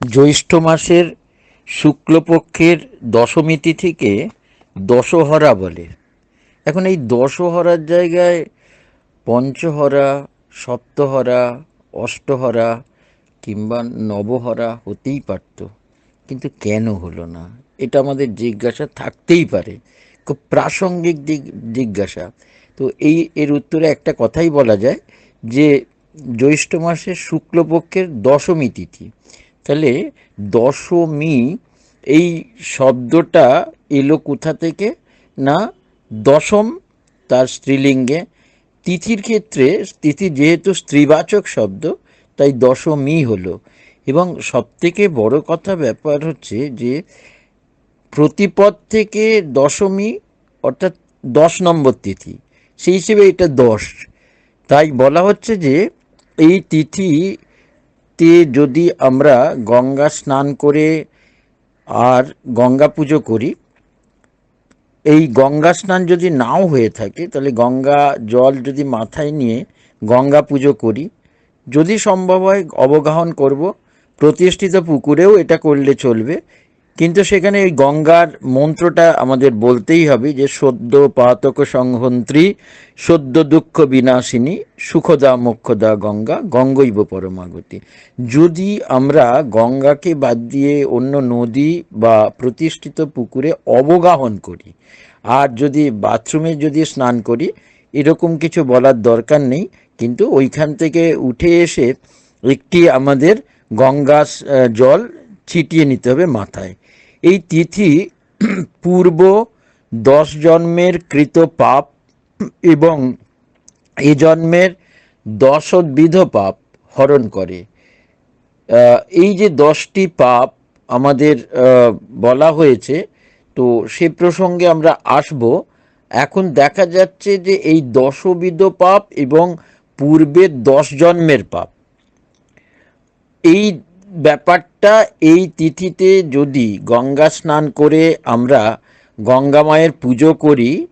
জ্যৈষ্ঠ মাসের শুক্লপক্ষের দশমী তিথিকে দশহরা বলে। এখন এই দশহরার জায়গায় পঞ্চহরা, সপ্তহরা, অষ্টহরা কিংবা নবহরা হতেই পারত। কিন্তু কেন হলো না? এটা আমাদের জিজ্ঞাসা থাকতেই পারে। খুব প্রাসঙ্গিক জিজ্ঞাসা। তো এই, এর উত্তরে একটা কথাই বলা যায় যে জ্যৈষ্ঠ মাসের শুক্লপক্ষের দশমী তিথি। তাহলে দশমী এই শব্দটা এলো কোথা থেকে? না, দশম তার স্ত্রীলিঙ্গে। তিথির ক্ষেত্রে তিথি যেহেতু স্ত্রীবাচক শব্দ, তাই দশমী হলো। এবং সবথেকে বড় কথা ব্যাপার হচ্ছে যে প্রতিপদ থেকে দশমী অর্থাৎ দশ নম্বর তিথি, সেই হিসেবে এটা দশ। তাই বলা হচ্ছে যে এই তিথিতে যদি আমরা গঙ্গা স্নান করে আর গঙ্গা পুজো করি, এই গঙ্গা স্নান যদি নাও হয়ে থাকে, তাহলে গঙ্গা জল যদি মাথায় নিয়ে গঙ্গা পুজো করি, যদি সম্ভব হয় অবগাহন করব, প্রতিষ্ঠিত পুকুরেও এটা করলে চলবে। কিন্তু সেখানে এই গঙ্গার মন্ত্রটা আমাদের বলতেই হবে যে, সদ্য পাতক সংহন্ত্রী, সদ্য দুঃখ বিনাশিনী, সুখদা মোক্ষদা গঙ্গা, গঙ্গৈব পরমাগতি। যদি আমরা গঙ্গাকে বাদ দিয়ে অন্য নদী বা প্রতিষ্ঠিত পুকুরে অবগাহন করি, আর যদি বাথরুমে যদি স্নান করি, এরকম কিছু বলার দরকার নেই, কিন্তু ওইখান থেকে উঠে এসে একটি আমাদের গঙ্গা জল ছিটিয়ে নিতে হবে মাথায়। এই তিথি পূর্ব দশ জন্মের কৃত পাপ এবং এ জন্মের দশবিধ পাপ হরণ করে। এই যে দশটি পাপ আমাদের বলা হয়েছে, তো সে প্রসঙ্গে আমরা আসব। এখন দেখা যাচ্ছে যে এই দশবিধ পাপ এবং পূর্বের দশ জন্মের পাপ। এই ব্যাপারটা এই তিথিতে যদি গঙ্গা স্নান করে আমরা গঙ্গা মায়ের পুজো করি,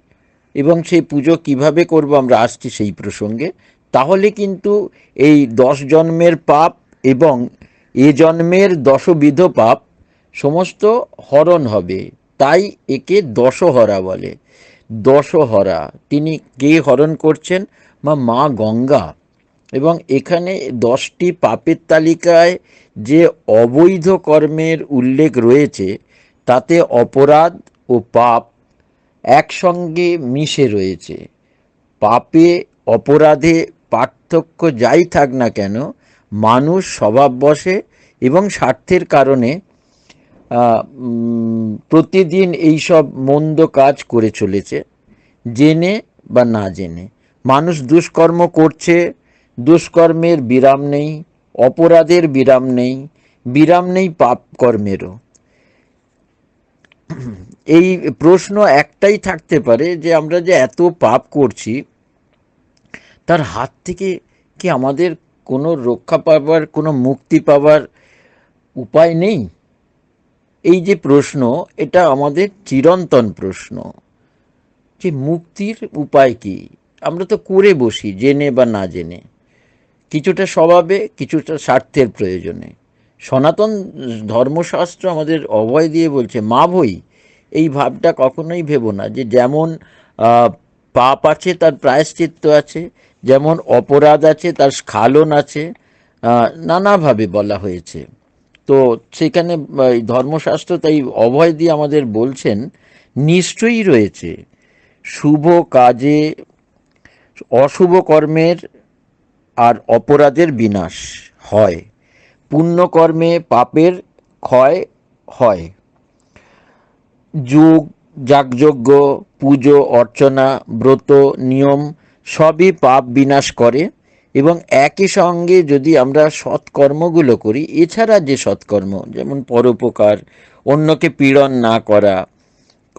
এবং সেই পুজো কীভাবে করব আমরা আসছি সেই প্রসঙ্গে, তাহলে কিন্তু এই দশ জন্মের পাপ এবং এ জন্মের দশবিধ পাপ সমস্ত হরণ হবে। তাই একে দশহরা বলে। দশহরা, তিনি কে হরণ করছেন? বা মা গঙ্গা। এবং এখানে দশটি পাপের তালিকায় যে অবৈধ কর্মের উল্লেখ রয়েছে, তাতে অপরাধ ও পাপ একসঙ্গে মিশে রয়েছে। পাপে, অপরাধে পার্থক্য যাই থাক না কেন, মানুষ স্বভাব স্বভাববশে এবং স্বার্থের কারণে প্রতিদিন এইসব মন্দ কাজ করে চলেছে, জেনে বা না জেনে। মানুষ দুষ্কর্ম করছে দুষ্কর্মের বিরাম নেই, অপরাধের বিরাম নেই বিরাম নেই পাপ কর্মেরও। এই প্রশ্ন একটাই থাকতে পারে যে আমরা যে এত পাপ করছি, তার হাত থেকে কি আমাদের কোনো রক্ষা পাবার, কোনো মুক্তি পাবার উপায় নেই? এই যে প্রশ্ন, এটা আমাদের চিরন্তন প্রশ্ন। যে মুক্তির উপায় কি? আমরা তো করে বসি, জেনে বা না জেনে। কিছুটা স্বভাবে, কিছুটা স্বার্থের প্রয়োজনে। সনাতন ধর্মশাস্ত্র আমাদের অভয় দিয়ে বলছে, মা ভই, এই ভাবটা কখনোই ভেবো না যে যেমন পাপ আছে তার প্রায়শ্চিত্ত আছে, যেমন অপরাধ আছে তার স্খালন আছে নানাভাবে বলা হয়েছে। তো সেখানে ধর্মশাস্ত্র তাই অভয় দিয়ে আমাদের বলছেন, নিশ্চয়ই রয়েছে। শুভ কাজে, অশুভ কর্মের আর অপরাধের বিনাশ হয়। পুণ্যকর্মে পাপের ক্ষয় হয়। যুগ, যাগযজ্ঞ, পুজো, অর্চনা, ব্রত, নিয়ম সবই পাপ বিনাশ করে এবং একই সঙ্গে যদি আমরা সৎকর্মগুলো করি, এছাড়া যে সৎকর্ম, যেমন পরোপকার, অন্যকে পীড়ন না করা,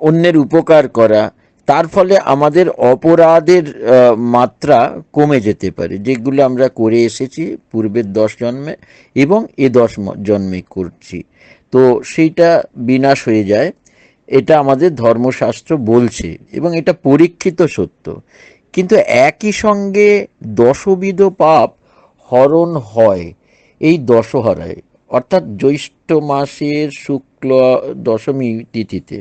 অন্যের উপকার করা তার ফলে আমাদের অপরাধের মাত্রা কমে যেতে পারে। যেগুলো আমরা করে এসেছি পূর্বের দশ জন্মে এবং এ দশ জন্মে করছি। তো সেইটা বিনাশ হয়ে যায়। এটা আমাদের ধর্মশাস্ত্র বলছে এবং এটা পরীক্ষিত সত্য। কিন্তু একই সঙ্গে দশবিধ পাপ হরণ হয়, এই দশহরায়। অর্থাৎ জ্যৈষ্ঠ মাসের শুক্ল দশমী তিথিতে।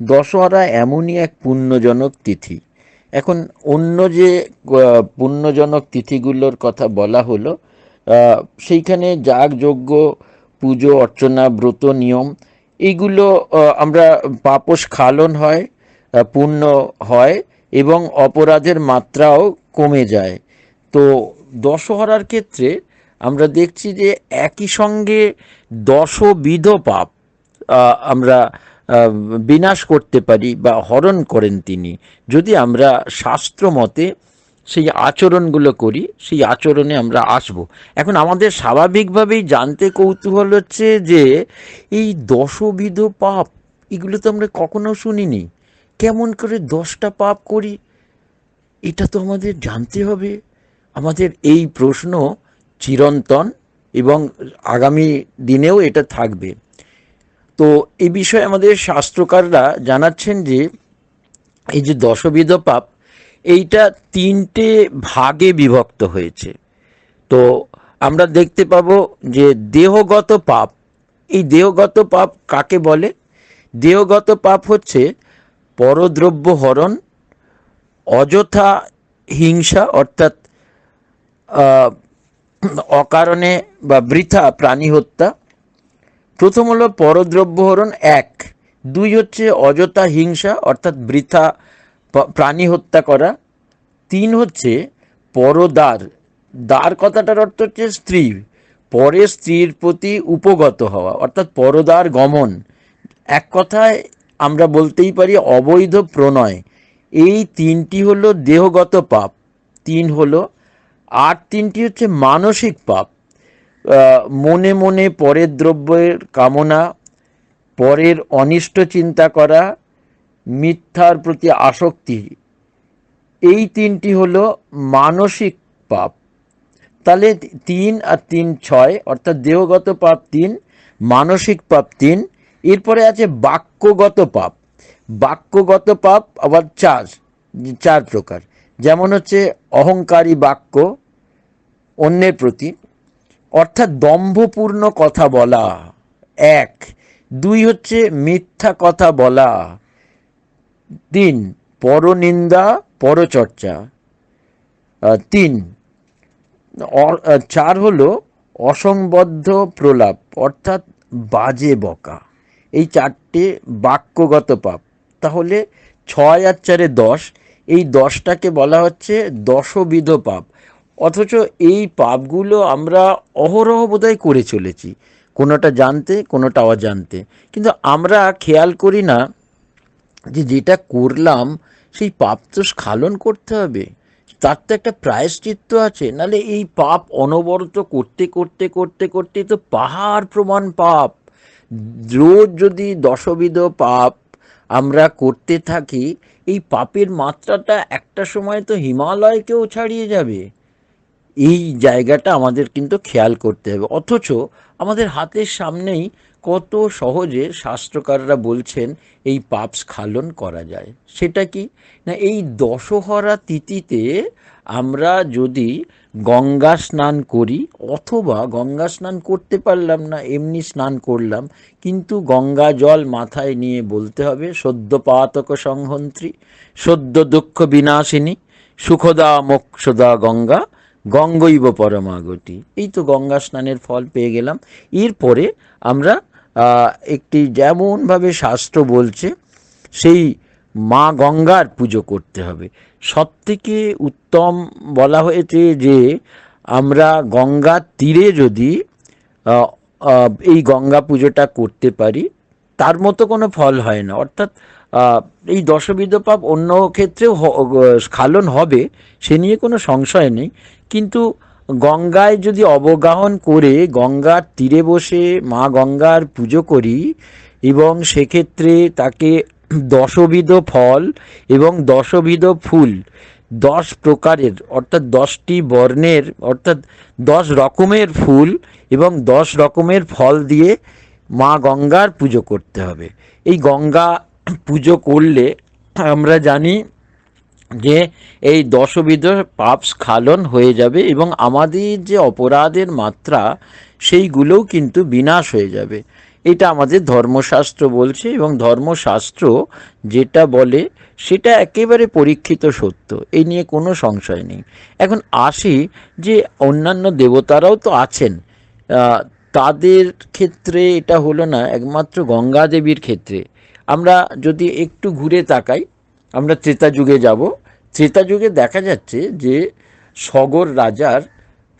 দশহরা এমনই এক পুণ্যজনক তিথি। এখন অন্য যে পুণ্যজনক তিথিগুলোর কথা বলা হলো সেইখানে যাগ যজ্ঞ পুজো, অর্চনা, ব্রত, নিয়ম এইগুলো আমরা পাপস খালন হয় পূর্ণ হয় এবং অপরাধের মাত্রাও কমে যায়। তো দশহরার ক্ষেত্রে আমরা দেখছি যে একই সঙ্গে দশবিধ পাপ আমরা বিনাশ করতে পারি বা হরণ করেন তিনি। যদি আমরা শাস্ত্র মতে সেই আচরণগুলো করি, সেই আচরণে আমরা আসব। এখন আমাদের স্বাভাবিকভাবেই জানতে কৌতূহল হচ্ছে যে এই দশবিধ পাপ, এগুলো তো আমরা কখনো শুনিনি। কেমন করে দশটা পাপ করি? এটা তো আমাদের জানতে হবে। আমাদের এই প্রশ্ন চিরন্তন এবং আগামী দিনেও এটা থাকবে। তো এই বিষয়ে আমাদের শাস্ত্রকাররা জানাচ্ছেন যে, এই যে দশবিধ পাপ, এইটা তিনটে ভাগে বিভক্ত হয়েছে। তো আমরা দেখতে পাব যে দেহগত পাপ, এই দেহগত পাপ কাকে বলে? দেহগত পাপ হচ্ছে পরদ্রব্য হরণ, অযথা হিংসা, অর্থাৎ অকারণে বা বৃথা প্রাণী হত্যা প্রথম হলো পরদ্রব্য হরণ এক। দুই হচ্ছে অযথা হিংসা, অর্থাৎ বৃথা প্রাণী হত্যা করা। তিন হচ্ছে পরদার। দ্বার কথাটার অর্থ হচ্ছে স্ত্রী। পরের স্ত্রীর প্রতি উপগত হওয়া, অর্থাৎ পরদার গমন। এক কথায় আমরা বলতেই পারি অবৈধ প্রণয়। এই তিনটি হলো দেহগত পাপ। তিন হলো, আর তিনটি হচ্ছে মানসিক পাপ। মনে মনে পরের দ্রব্যের কামনা, পরের অনিষ্ট চিন্তা করা, মিথ্যার প্রতি আসক্তি, এই তিনটি হলো মানসিক পাপ। তাহলে তিন আর তিন ছয়, অর্থাৎ দেহগত পাপ তিন, মানসিক পাপ তিন। এরপরে আছে বাক্যগত পাপ। বাক্যগত পাপ আবার চার চার প্রকার। যেমন হচ্ছে অহংকারী বাক্য, অন্যের প্রতি অর্থাৎ দম্ভপূর্ণ কথা বলা। এক। দুই হচ্ছে মিথ্যা কথা বলা। তিন। পরনিন্দা, পরচর্চা। তিন। চার হলো অসংবদ্ধ প্রলাপ, অর্থাৎ বাজে বকা। এই চারটে বাক্যগত পাপ। তাহলে ছয় আর চারে দশ। এই দশটাকে বলা হচ্ছে দশবিধ পাপ। অথচ এই পাপগুলো আমরা অহরহ বোধহয় করে চলেছি, কোনোটা জানতে, কোনোটা অজান্তে। কিন্তু আমরা খেয়াল করি না যে যেটা করলাম, সেই পাপ তো স্খালন করতে হবে। তার তো একটা প্রায়শ্চিত্ত আছে, নালে এই পাপ অনবরত করতে করতে করতে করতে তো পাহাড় প্রমাণ পাপ। রোজ যদি দশবিধ পাপ আমরা করতে থাকি, এই পাপের মাত্রাটা একটা সময় তো হিমালয়কেও ছাড়িয়ে যাবে। এই জায়গাটা আমাদের কিন্তু খেয়াল করতে হবে। অথচ আমাদের হাতের সামনেই কত সহজে শাস্ত্রকাররা বলছেন এই পাপ স্খালন করা যায়। সেটা কি? না, এই দশহরা তিথিতে আমরা যদি গঙ্গা স্নান করি, অথবা গঙ্গা স্নান করতে পারলাম না, এমনি স্নান করলাম, কিন্তু গঙ্গা জল মাথায় নিয়ে বলতে হবে, সদ্য পাতক সংহন্ত্রী, সদ্য দুঃখ বিনাশিনী, সুখদা মোক্ষদা গঙ্গা গঙ্গৈব পরমাগতি। এই তো গঙ্গা স্নানের ফল পেয়ে গেলাম। এরপরে আমরা একটি যেমনভাবে শাস্ত্র বলছে, সেই মা গঙ্গার পুজো করতে হবে। সব থেকে উত্তম বলা হয়েছে যে, আমরা গঙ্গার তীরে যদি এই গঙ্গা পুজোটা করতে পারি, তার মতো কোনো ফল হয় না। অর্থাৎ এই দশবিধ পাপ অন্য ক্ষেত্রেও স্খালন হবে, সে নিয়ে কোনো সংশয় নেই। কিন্তু গঙ্গায় যদি অবগাহন করে, গঙ্গার তীরে বসে মা গঙ্গার পুজো করি এবং সেক্ষেত্রে তাকে দশবিধ ফল এবং দশবিধ ফুল, দশ প্রকারের, অর্থাৎ দশটি বর্ণের, অর্থাৎ দশ রকমের ফুল এবং দশ রকমের ফল দিয়ে মা গঙ্গার পুজো করতে হবে। এই গঙ্গা পুজো করলে আমরা জানি যে এই দশবিধ পাপ স্খালন হয়ে যাবে এবং আমাদের যে অপরাধের মাত্রা সেইগুলোও কিন্তু বিনাশ হয়ে যাবে। এটা আমাদের ধর্মশাস্ত্র বলছে এবং ধর্মশাস্ত্র যেটা বলে সেটা একেবারে পরীক্ষিত সত্য। এই নিয়ে কোনো সংশয় নেই। এখন আসি যে অন্যান্য দেবতারাও তো আছেন। তাদের ক্ষেত্রে এটা হলো না, একমাত্র গঙ্গা দেবীর ক্ষেত্রে। আমরা যদি একটু ঘুরে তাকাই, আমরা ত্রেতা যুগে যাব। ত্রেতা যুগে দেখা যাচ্ছে যে সগর রাজার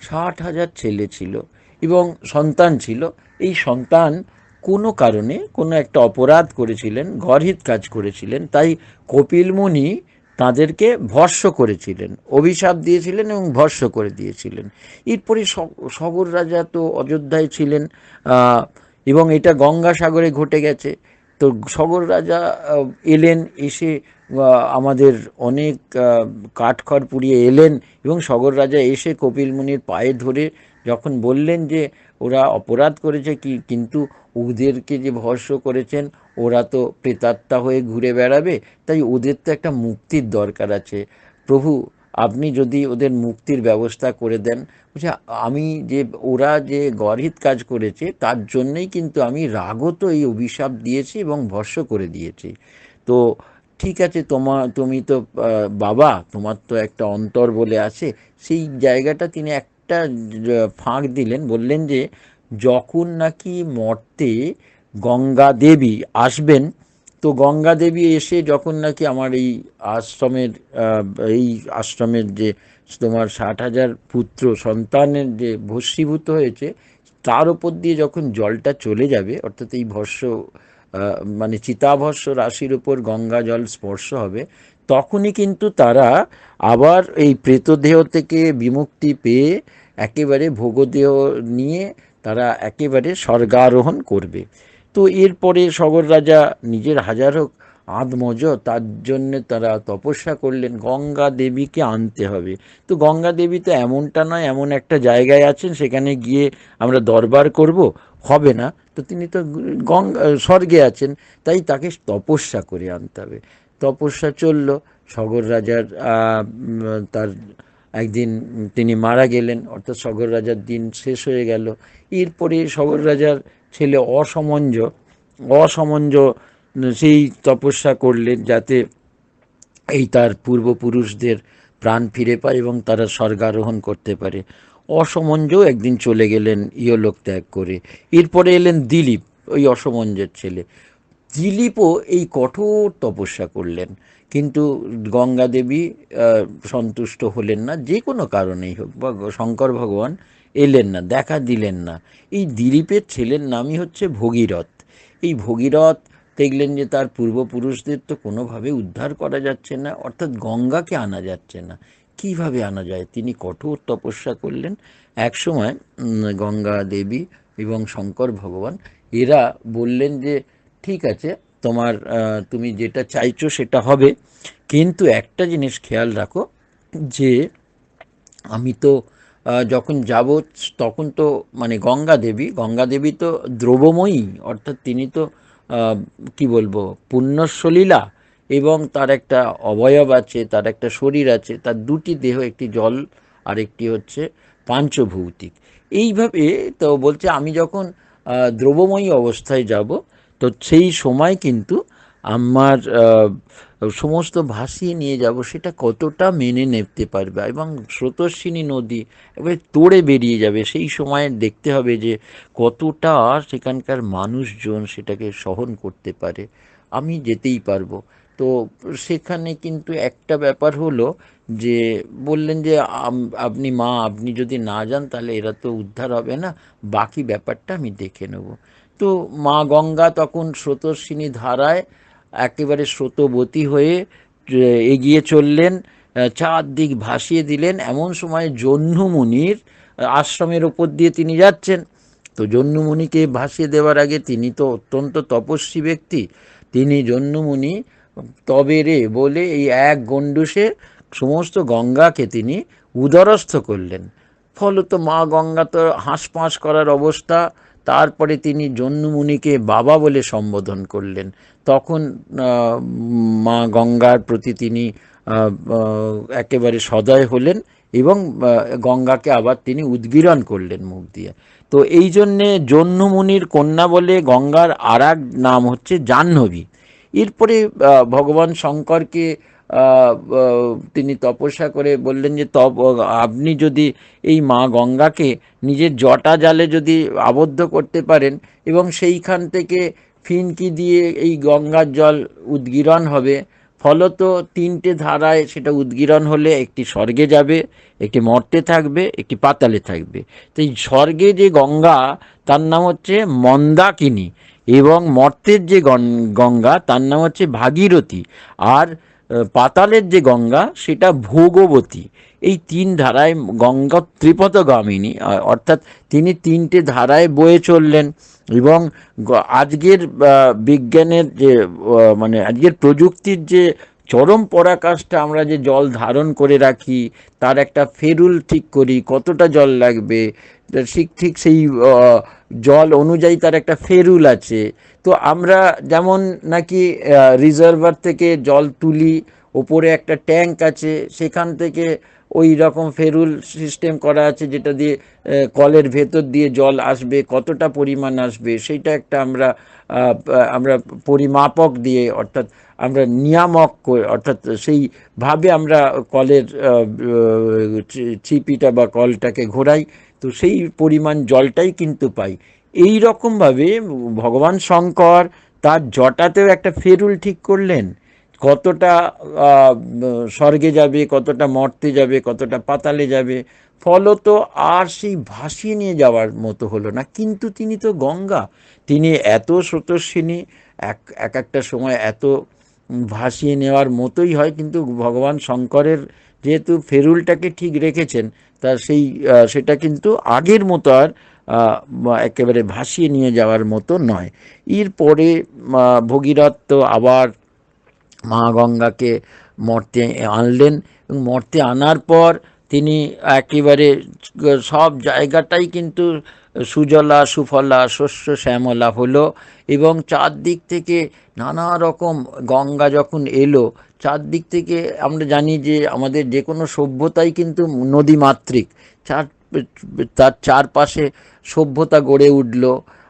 ষাট হাজার ছেলে ছিল এবং সন্তান ছিল। এই সন্তান কোনো কারণে কোনো একটা অপরাধ করেছিলেন, গর্হিত কাজ করেছিলেন, তাই কপিল তাদেরকে ভস্য করেছিলেন, অভিশাপ দিয়েছিলেন এবং ভস্য করে দিয়েছিলেন। এরপরে সগর রাজা তো অযোধ্যায় ছিলেন এবং এটা গঙ্গাসাগরে ঘটে গেছে। তো সগর রাজা এলেন, এসে আমাদের অনেক কাঠখড় পুড়িয়ে এলেন এবং সগর রাজা এসে কপিল মুনির পায়ে ধরে যখন বললেন যে ওরা অপরাধ করেছে কি, কিন্তু ওদেরকে যে ভস্য করেছেন, ওরা তো প্রেতাত্মা হয়ে ঘুরে বেড়াবে, তাই ওদের তো একটা মুক্তির দরকার আছে। প্রভু আপনি যদি ওদের মুক্তির ব্যবস্থা করে দেন, বলছে, আমি যে, ওরা যে গর্হিত কাজ করেছে, তার জন্যই কিন্তু আমি রাগত এই অভিশাপ দিয়েছি এবং ভস্য করে দিয়েছি। তো ঠিক আছে, তোমা, তুমি তো বাবা, তোমার তো একটা অন্তর বলে আছে। সেই জায়গাটা তিনি একটা ফাঁক দিলেন, বললেন যে, যখন নাকি মর্তে গঙ্গা দেবী আসবেন তো গঙ্গা দেবী এসে যখন নাকি আমার এই আশ্রমের এই আশ্রমের যে তোমার ষাট হাজার পুত্র সন্তানের যে ভস্মীভূত হয়েছে, তার উপর দিয়ে যখন জলটা চলে যাবে, অর্থাৎ এই ভস্য মানে চিতাভস্য রাশির উপর গঙ্গা জল স্পর্শ হবে, তখনই কিন্তু তারা আবার এই প্রেতদেহ থেকে বিমুক্তি পেয়ে একেবারে ভোগদেহ নিয়ে তারা একেবারে স্বর্গারোহণ করবে। তো এরপরে সগর রাজা নিজের হাজার হোক আদমজ, তার জন্য তারা তপস্যা করলেন, গঙ্গা দেবীকে আনতে হবে। তো গঙ্গা দেবী তো এমনটা নয়, এমন একটা জায়গায় আছেন, সেখানে গিয়ে আমরা দরবার করব, হবে না। তো তিনি তো গঙ্গা, স্বর্গে আছেন, তাই তাকে তপস্যা করে আনতে হবে। তপস্যা চলল, সগর রাজার তার একদিন তিনি মারা গেলেন, অর্থাৎ সগর রাজার দিন শেষ হয়ে গেল। এরপরে সগর রাজার ছেলে অসমঞ্জ অসমঞ্জ সেই তপস্যা করলেন যাতে এই তার পূর্বপুরুষদের প্রাণ ফিরে পায় এবং তারা স্বর্গারোহণ করতে পারে। অসমঞ্জও একদিন চলে গেলেন ইহলোক ত্যাগ করে। এরপরে এলেন দিলীপ, ওই অসমঞ্জের ছেলে। দিলীপও এই কঠোর তপস্যা করলেন, কিন্তু গঙ্গা দেবী সন্তুষ্ট হলেন না, যে কোনো কারণেই হোক, বা শঙ্কর ভগবান এলেন না দেখা দিলেন না। এই দিলীপের ছেলের নামই হচ্ছে ভগীরথ। এই ভগীরথ দেখলেন যে তার পূর্বপুরুষদের তো কোনোভাবে উদ্ধার করা যাচ্ছে না অর্থাৎ গঙ্গাকে আনা যাচ্ছে না। কীভাবে আনা যায়? তিনি কঠোর তপস্যা করলেন। একসময় উম, গঙ্গা দেবী এবং শঙ্কর ভগবান এরা বললেন যে ঠিক আছে তোমার তুমি যেটা চাইছো সেটা হবে। কিন্তু একটা জিনিস খেয়াল রাখো যে আমি তো যখন যাব তখন তো মানে গঙ্গা দেবী গঙ্গা দেবী তো দ্রবময়ী, অর্থাৎ তিনি তো কি বলব পুণ্যসলীলা এবং তার একটা অবয়ব আছে, তার একটা শরীর আছে, তার দুটি দেহ, একটি জল আর একটি হচ্ছে পাঞ্চভৌতিক। এইভাবে তো বলছে, আমি যখন দ্রবময়ী অবস্থায় যাব, তো সেই সময় কিন্তু আমার সমস্ত ভাসিয়ে নিয়ে যাব, সেটা কতটা মেনে নিতে পারবে? এবং স্রোতস্বিনী নদী এবারে তোড়ে বেরিয়ে যাবে, সেই সময় দেখতে হবে যে কতটা সেখানকার মানুষজন সেটাকে সহন করতে পারে। আমি যেতেই পারব। তো সেখানে কিন্তু একটা ব্যাপার হলো যে, বললেন যে আপনি মা, আপনি যদি না যান, তাহলে এরা তো উদ্ধার হবে না, বাকি ব্যাপারটা আমি দেখে নেব। তো মা গঙ্গা তখন স্রোতস্বিনী ধারায় একেবারে স্রোতবতী হয়ে এগিয়ে চললেন চারদিক ভাসিয়ে দিলেন। এমন সময় জহ্নুমুনির আশ্রমের ওপর দিয়ে তিনি যাচ্ছেন। তো জহ্নুমুনিকে ভাসিয়ে দেওয়ার আগে তিনি তো অত্যন্ত তপস্বী ব্যক্তি। তিনি জহ্নুমুনি তবে রে বলে এই এক গণ্ডুসে সমস্ত গঙ্গাকে তিনি উদরস্থ করলেন। ফলত মা গঙ্গা তো হাঁসপাঁস করার অবস্থা তারপরে তিনি জন্মুনিকে বাবা বলে সম্বোধন করলেন। তখন মা গঙ্গার প্রতি তিনি একেবারে সদয় হলেন এবং গঙ্গাকে আবার তিনি উদ্গীরণ করলেন মুখ দিয়ে। তো এই জন্যে জন্মমুনির কন্যা বলে গঙ্গার আর নাম হচ্ছে জাহ্নবী। এরপরে ভগবান শঙ্করকে তিনি তপস্যা করে বললেন যে, তপ, আপনি যদি এই মা গঙ্গাকে নিজের জটা জালে যদি আবদ্ধ করতে পারেন এবং সেইখান থেকে ফিনকি দিয়ে এই গঙ্গার জল উদ্গীরণ হবে, ফলত তিনটে ধারায় সেটা উদ্গীরণ হলে একটি স্বর্গে যাবে, একটি মর্তে থাকবে, একটি পাতালে থাকবে। তো এই স্বর্গে যে গঙ্গা, তার নাম হচ্ছে মন্দাকিনী এবং মর্তের যে গঙ্গা, তার নাম হচ্ছে ভাগীরথী। আর পাতালের যে গঙ্গা, সেটা ভোগবতী। এই তিন ধারায় গঙ্গা ত্রিপথগামিনী অর্থাৎ তিনি তিনটে ধারায় বয়ে চললেন এবং আজকের বিজ্ঞানের যে মানে আজকের প্রযুক্তির যে চরম পরাকাশটা আমরা যে জল ধারণ করে রাখি, তার একটা ফেরুল ঠিক করি, কতটা জল লাগবে? ঠিক ঠিক সেই জল অনুযায়ী তার একটা ফেরুল আছে। তো আমরা যেমন নাকি রিজার্ভার থেকে জল তুলি, ওপরে একটা ট্যাঙ্ক আছে, সেখান থেকে ওই রকম ফেরুল সিস্টেম করা আছে যেটা দিয়ে কলের ভেতর দিয়ে জল আসবে, কতটা পরিমাণ আসবে সেইটা একটা আমরা আমরা পরিমাপক দিয়ে, অর্থাৎ আমরা নিয়ামক অর্থাৎ সেইভাবে আমরা কলের চিপিটা বা কলটাকে ঘোরাই, তো সেই পরিমাণ জলটাই কিন্তু পাই। এই রকমভাবে ভগবান শঙ্কর তার জটাতেও একটা ফেরুল ঠিক করলেন। কতটা স্বর্গে যাবে, কতটা মর্তে যাবে, কতটা পাতালে যাবে, ফলত আর সেই ভাসিয়ে নিয়ে যাওয়ার মতো হলো না। কিন্তু তিনি তো গঙ্গা। তিনি এত স্রোতস্বিনী, এক এক একটা সময় এত ভাসিয়ে নেওয়ার মতোই হয়, কিন্তু ভগবান শঙ্করের যেহেতু ফেরুলটাকে ঠিক রেখেছেন, তা সেই সেটা কিন্তু আগের মতো আর একেবারে ভাসিয়ে নিয়ে যাওয়ার মতো নয়। এরপরে ভগীরথ তো আবার মা গঙ্গাকে মর্তে আনলেন এবং মর্তে আনার পর তিনি একেবারে সব জায়গাটাই কিন্তু সুজলা, সুফলা, শস্য, শ্যামলা হলো এবং চারদিক থেকে নানা রকম গঙ্গা যখন এলো, চারদিক থেকে আমরা জানি যে আমাদের যে কোনো সভ্যতাই কিন্তু নদীমাতৃক। চার, তার চারপাশে সভ্যতা গড়ে উঠল।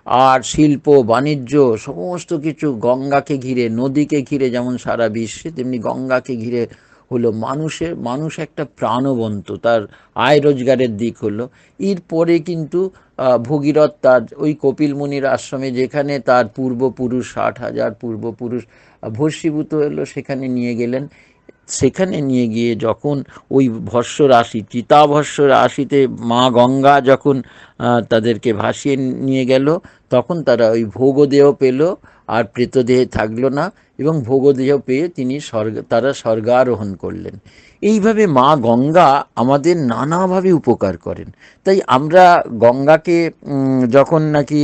আর শিল্প, বাণিজ্য, সমস্ত কিছু গঙ্গাকে ঘিরে, নদীকে ঘিরে যেমন সারা বিশ্বে, তেমনি গঙ্গাকে ঘিরে হলো মানুষের, মানুষ একটা প্রাণবন্ত, তার আয় রোজগারের দিক হলো। এরপরে কিন্তু ভগীরথ তার ওই কপিল মুনির আশ্রমে যেখানে তার পূর্বপুরুষ, ষাট হাজার পূর্বপুরুষ ভস্মীভূত হলো, সেখানে নিয়ে গেলেন। সেখানে নিয়ে গিয়ে যখন ওই ভস্য রাশি চিতাভস্য রাশিতে মা গঙ্গা যখন তাদেরকে ভাসিয়ে নিয়ে গেল, তখন তারা ওই ভোগদেহ পেল, আর প্রেতদেহে থাকল না এবং ভোগদেহ পেয়ে তিনি স্বর্গ, তারা স্বর্গারোহণ করলেন। এইভাবে মা গঙ্গা আমাদের নানাভাবে উপকার করেন। তাই আমরা গঙ্গাকে যখন নাকি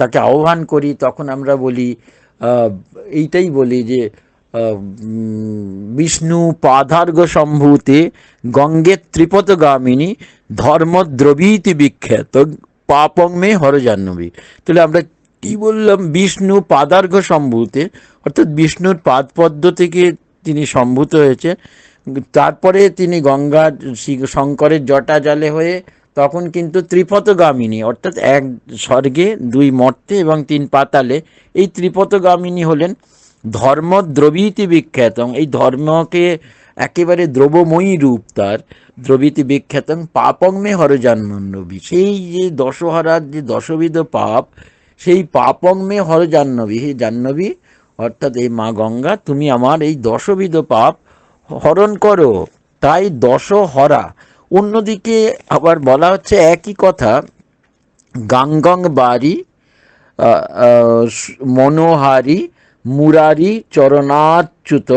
তাকে আহ্বান করি, তখন আমরা বলি এইটাই বলি যে বিষ্ণু পাধার্ঘ সম্ভূতে গঙ্গে ত্রিপথগামিনী ধর্মদ্রবীতি বিখ্যাত, পাপং মে হরজাহ্নবী। তাহলে আমরা কি বললাম? বিষ্ণু পাদার্ঘ সম্ভূতে, অর্থাৎ বিষ্ণুর পাদপদ্ম থেকে তিনি সম্ভূত হয়েছে। তারপরে তিনি গঙ্গা শঙ্করের জটা জালে হয়ে তখন কিন্তু ত্রিপথগামিনী অর্থাৎ এক স্বর্গে দুই মর্তে এবং তিন পাতালে এই ত্রিপথগামিনী হলেন। ধর্ম দ্রবীতি বিখ্যাতং। এই ধর্মকে একেবারে দ্রবময়ী রূপ তার। দ্রবীতি বিখ্যাতং পাপং মে হরজাহ্নবী। সেই যে দশহরার যে দশবিধ পাপ, সেই পাপং মে হরজাহ্নবী। হে জাহ্নবী, অর্থাৎ এই মা গঙ্গা, তুমি আমার এই দশবিধ পাপ হরণ করো। তাই দশহরা। অন্যদিকে আবার বলা হচ্ছে একই কথা গাঙ্গং বাড়ি মনোহারি মুরারি চরণাচ্যুত,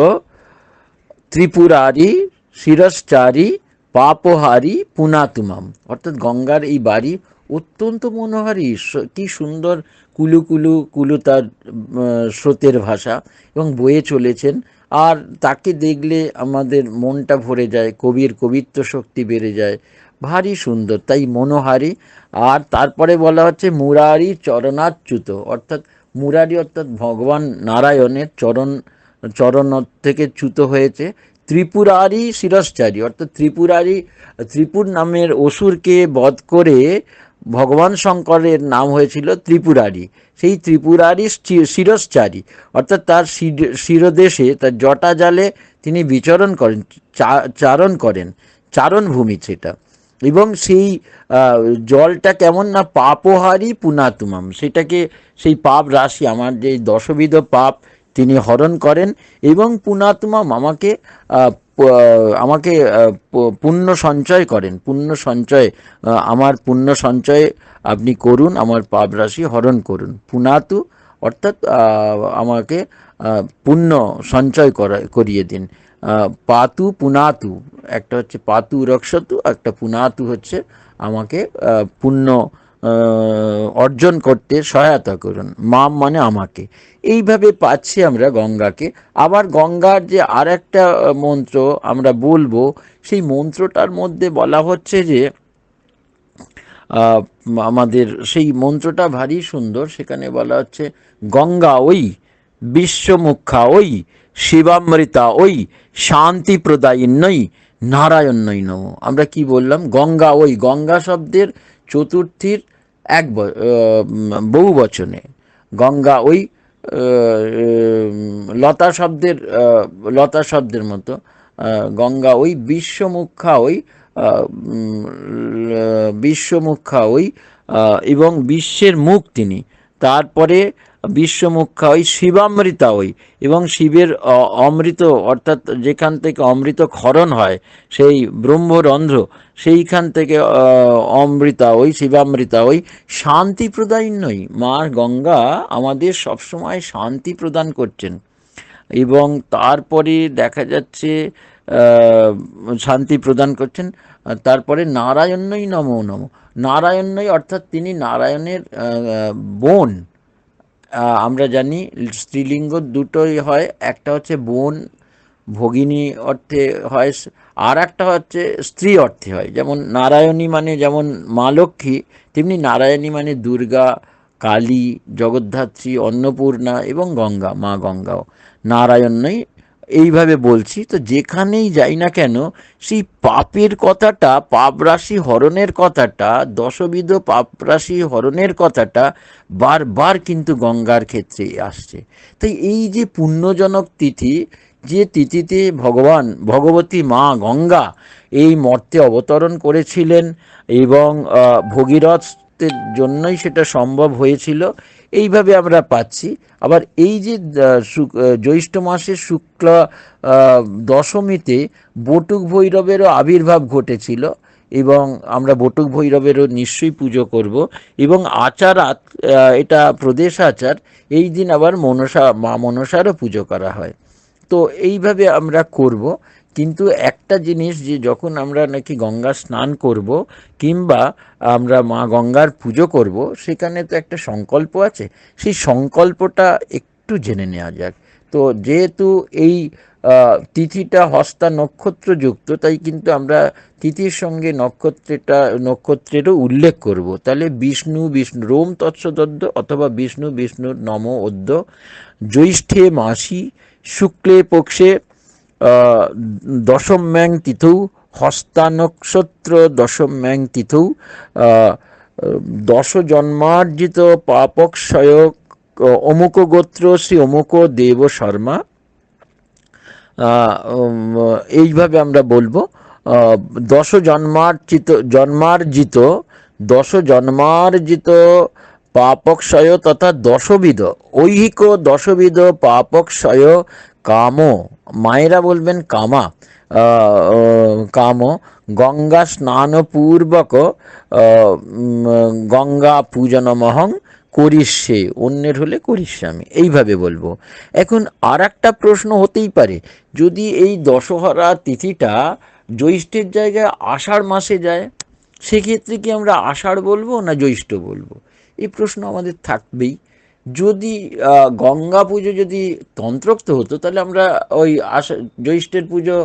ত্রিপুরারি শিরশ্চারী, পাপহারি পুনাতুমাম। অর্থাৎ গঙ্গার এই বাড়ি অত্যন্ত মনোহারী। কি সুন্দর কুলু কুলু কুলু তার স্রোতের ভাষা এবং বয়ে চলেছেন। আর তাকে দেখলে আমাদের মনটা ভরে যায়, কবির কবিত্ব শক্তি বেড়ে যায়। ভারী সুন্দর, তাই মনোহারী। আর তারপরে বলা হচ্ছে মুরারি চরণাচ্যুত, অর্থাৎ মুরারি অর্থাৎ ভগবান নারায়ণের চরণ চরণ থেকে চ্যুত হয়েছে। ত্রিপুরারি শিরশ্চারী, অর্থাৎ ত্রিপুরারি, ত্রিপুর নামের অসুরকে বধ করে ভগবান শঙ্করের নাম হয়েছিল ত্রিপুরারি। সেই ত্রিপুরারি শিরশ্চারী, অর্থাৎ তার শিরদেশে, তার জটা জালে তিনি বিচরণ করেন চারণ করেন। চারণ ভূমি সেটা। এবং সেই জলটা কেমন না পাপহারি পুনাতুমাম। সেটাকে, সেই পাপ রাশি, আমার যে দশবিধ পাপ তিনি হরণ করেন এবং পুনাতুমাম আমাকে আমাকে পুণ্য সঞ্চয় করেন। পুণ্য সঞ্চয় আমার পুণ্য সঞ্চয় আপনি করুন, আমার পাপ রাশি হরণ করুন। পুনাতু অর্থাৎ আমাকে পুণ্য সঞ্চয় করা, করিয়ে দিন। পাতু পুনাতু। একটা হচ্ছে পাতু রক্ষতু, একটা পুনাতু হচ্ছে আমাকে পুণ্য অর্জন করতে সহায়তা করুন। মাম মানে আমাকে। এইভাবে পাচ্ছি আমরা গঙ্গাকে। আবার গঙ্গার যে আর একটা মন্ত্র আমরা বলব, সেই মন্ত্রটার মধ্যে বলা হচ্ছে যে আমাদের সেই মন্ত্রটা ভারী সুন্দর। সেখানে বলা হচ্ছে, গঙ্গা ওই, বিশ্বমুখা ওই, শিবামৃতা ওই শান্তি প্রদায়িন্নই নারায়ণই নম। আমরা কি বললাম? গঙ্গা ওই গঙ্গা শব্দের চতুর্থীর এক বহু বচনে। গঙ্গা ওই লতা শব্দের লতা শব্দের মতো। গঙ্গা ওই বিশ্বমুখা ওই বিশ্বমুখা ওই এবং বিশ্বের মুখ তিনি। তারপরে বিশ্বমুখা ওই শিবামৃতা ওই। এবং শিবের অমৃত, অর্থাৎ যেখান থেকে অমৃত ক্ষরণ হয়, সেই ব্রহ্মরন্ধ্র, সেইখান থেকে অমৃতা ওই, শিবামৃতা ওই, শান্তি প্রদায়িন্যই মা গঙ্গা আমাদের সবসময় শান্তি প্রদান করছেন। এবং তারপরে দেখা যাচ্ছে শান্তি প্রদান করছেন। তারপরে নারায়ণই নমো নম। নারায়ণই অর্থাৎ তিনি নারায়ণের বোন। আমরা জানি স্ত্রীলিঙ্গ দুটোই হয়। একটা হচ্ছে বোন, ভগিনী অর্থে হয়, আর একটা হচ্ছে স্ত্রী অর্থে হয়। যেমন নারায়ণী মানে যেমন মা লক্ষ্মী, তেমনি নারায়ণী মানে দুর্গা, কালী, জগদ্ধাত্রী, অন্নপূর্ণা এবং গঙ্গা, মা গঙ্গাও। নারায়ণই এইভাবে বলছি, তো যেখানেই যাই না কেন, সেই পাপের কথাটা, পাপ রাশি হরণের কথাটা, দশবিধ পাপ রাশি হরণের কথাটা বারবার কিন্তু গঙ্গার ক্ষেত্রে আসছে। তাই এই যে পুণ্যজনক তিথি, যে তিথিতে ভগবান, ভগবতী মা গঙ্গা এই মর্তে অবতরণ করেছিলেন এবং ভগীরথের জন্যই সেটা সম্ভব হয়েছিল এইভাবে আমরা পাচ্ছি। আবার এই যে জ্যৈষ্ঠ মাসের শুক্ল দশমীতে বটুক ভৈরবেরও আবির্ভাব ঘটেছিল এবং আমরা বটুক ভৈরবেরও নিশ্চয়ই পুজো করব এবং আচার এটা প্রদেশ আচার, এই দিন আবার মনসা, মা মনসারও পুজো করা হয়। তো এইভাবে আমরা করব। কিন্তু একটা জিনিস যে যখন আমরা নাকি গঙ্গা স্নান করব কিংবা আমরা মা গঙ্গার পুজো করব, সেখানে তো একটা সংকল্প আছে। সেই সংকল্পটা একটু জেনে নেওয়া যাক। তো যেহেতু এই তিথিটা হস্তা নক্ষত্রযুক্ত, তাই কিন্তু আমরা তিথির সঙ্গে নক্ষত্রটা, নক্ষত্রেরও উল্লেখ করব। তাহলে বিষ্ণু বিষ্ণু, রোম তৎসদদ্য অথবা বিষ্ণু, বিষ্ণুর নম অদ্য জ্যৈষ্ঠে মাসি, শুক্লে পক্ষে দশম ম্যাং তিথৌ হস্তা নক্ষত্র দশম ম্যাং তিথৌ দশ জন্মার্জিত পাপক্ষয়, অমুক গোত্র শ্রী অমুক দেব শর্মা। এইভাবে আমরা বলব দশ জন্মার্জিত জন্মার্জিত দশ জন্মার্জিত পাপক্ষয় তথা দশবিধ, ঐহিক দশবিধ পাপক্ষয় কাম। মায়েরা বলবেন কামা কাম গঙ্গা স্নানপূর্বক আহ, উম, গঙ্গা পূজনমহং করিষ্যে অন্যের হলে করিষ্যামি এইভাবে বলব। এখন আর একটা প্রশ্ন হতেই পারে যদি এই দশহরা তিথিটা জ্যৈষ্ঠের জায়গায় আষাঢ় মাসে যায় সেক্ষেত্রে কি আমরা আষাঢ় বলব না জ্যৈষ্ঠ বলব? এই প্রশ্ন আমাদের থাকবেই। যদি গঙ্গা পুজো যদি তন্ত্রোক্ত হতো, তাহলে আমরা ওই আষা, জ্যৈষ্ঠের পুজো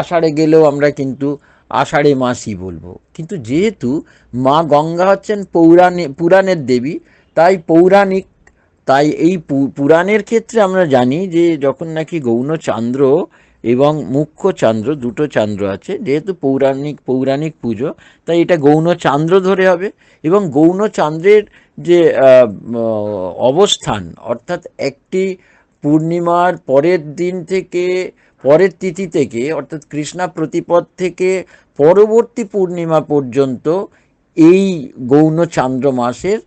আষাঢ়ে গেলেও আমরা কিন্তু আষাঢ়ে মাসই বলব। কিন্তু যেহেতু মা গঙ্গা হচ্ছেন পৌরাণিক পুরাণের দেবী, তাই পৌরাণিক, তাই এই পুরাণের ক্ষেত্রে আমরা জানি যে যখন নাকি গৌণ চান্দ্র এবং মুখ্য চান্দ্র, দুটো চান্দ্র আছে, যেহেতু পৌরাণিক পৌরাণিক পুজো, তাই এটা গৌণ চান্দ্র ধরে হবে। এবং গৌণ চান্দ্রের যে অবস্থান, অর্থাৎ একটি পূর্ণিমার পরের দিন থেকে, পরের তিথি থেকে, অর্থাৎ কৃষ্ণা প্রতিপদ থেকে পরবর্তী পূর্ণিমা পর্যন্ত এই গৌণ চান্দ্র মাসের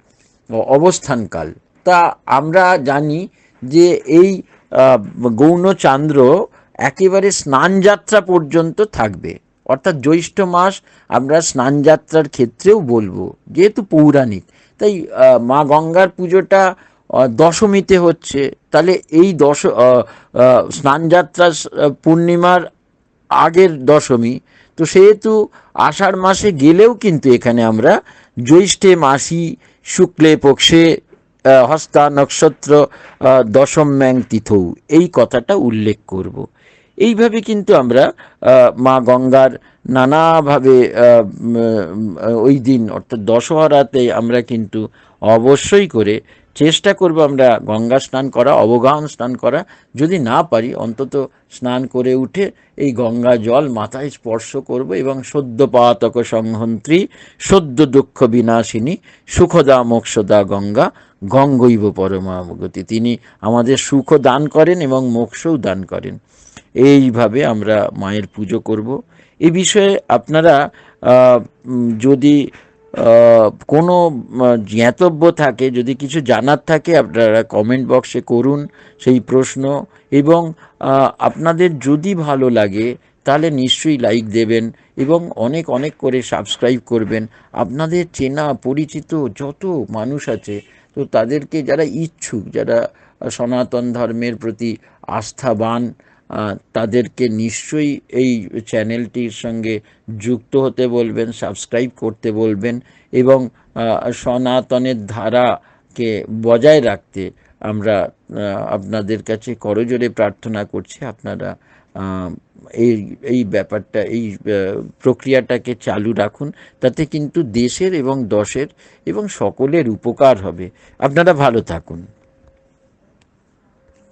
অবস্থানকাল। তা আমরা জানি যে এই গৌণ চান্দ্র একেবারে স্নানযাত্রা পর্যন্ত থাকবে। অর্থাৎ জ্যৈষ্ঠ মাস আমরা স্নানযাত্রার ক্ষেত্রেও বলব, যেহেতু পৌরাণিক। তাই মা গঙ্গার পুজোটা দশমীতে হচ্ছে। তাহলে এই দশ স্নানযাত্রা পূর্ণিমার আগের দশমী। তো সেহেতু আষাঢ় মাসে গেলেও কিন্তু এখানে আমরা জ্যৈষ্ঠে মাসি, শুক্লে পক্ষে হস্তা নক্ষত্র দশম ম্যাং তিথৌ, এই কথাটা উল্লেখ করব। এইভাবে কিন্তু আমরা মা গঙ্গার নানাভাবে ওই দিন, অর্থাৎ দশহরাতে আমরা কিন্তু অবশ্যই করে চেষ্টা করব আমরা গঙ্গা স্নান করা, অবগাহন স্নান করা। যদি না পারি, অন্তত স্নান করে উঠে এই গঙ্গা জল মাথায় স্পর্শ করব এবং সদ্য পাতক সংহন্ত্রী, সদ্য দুঃখ বিনাশিনী, সুখদা মোক্ষদা গঙ্গা, গঙ্গৈব পরমাগতি তিনি আমাদের সুখ দান করেন এবং মোক্ষও দান করেন। এইভাবে আমরা মায়ের পুজো করব। এ বিষয়ে আপনারা যদি কোনো জ্ঞাতব্য থাকে, যদি কিছু জানার থাকে, আপনারা কমেন্ট বক্সে করুন সেই প্রশ্ন এবং আপনাদের যদি ভালো লাগে, তাহলে নিশ্চয়ই লাইক দেবেন এবং অনেক অনেক করে সাবস্ক্রাইব করবেন। আপনাদের চেনা, পরিচিত যত মানুষ আছে, তো তাদেরকে যারা ইচ্ছুক, যারা সনাতন ধর্মের প্রতি আস্থাবান তাদেরকে নিশ্চয়ই এই চ্যানেলটির সঙ্গে যুক্ত হতে বলবেন, সাবস্ক্রাইব করতে বলবেন এবং সনাতনের ধারাকে বজায় রাখতে আমরা আপনাদের কাছে করজোরে প্রার্থনা করছি। আপনারা এই এই ব্যাপারটা, এই প্রক্রিয়াটাকে চালু রাখুন। তাতে কিন্তু দেশের এবং দশের এবং সকলের উপকার হবে। আপনারা ভালো থাকুন।